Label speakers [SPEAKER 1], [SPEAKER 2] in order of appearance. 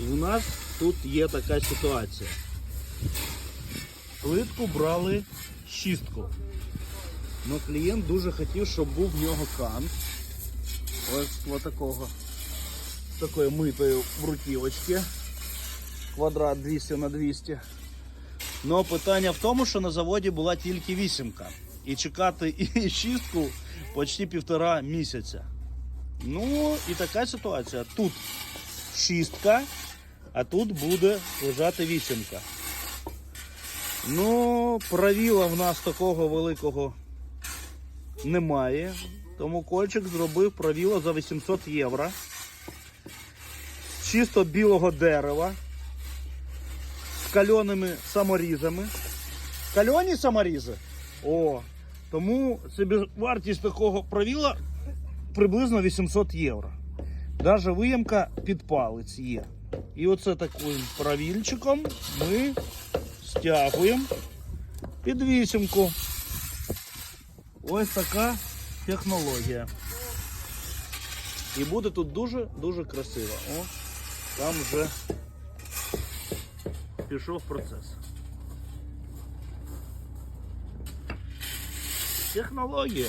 [SPEAKER 1] І у нас тут є така ситуація. Плитку брали шістку. Но клієнт дуже хотів, щоб був в нього кант. Ось ось такого. З такою митою бруківочки. Квадрат 200 на 200. Но питання в тому, що на заводі була тільки вісімка. І чекати і шістку почти півтора місяця. Ну, і така ситуація. Тут шістка, а тут буде лежати вісімка. Ну, правіла в нас такого великого немає. Тому кольчик зробив правіло за 800 євро. Чисто білого дерева. З кальоними саморізами. Кальоні саморізи? О, тому собі вартість такого правіла приблизно 800 євро. Даже виємка під палець є. І оце таким правільчиком ми стягуємо під вісімку. Ось така технологія. І буде тут дуже-дуже красиво. О, там вже пішов процес. Технологія.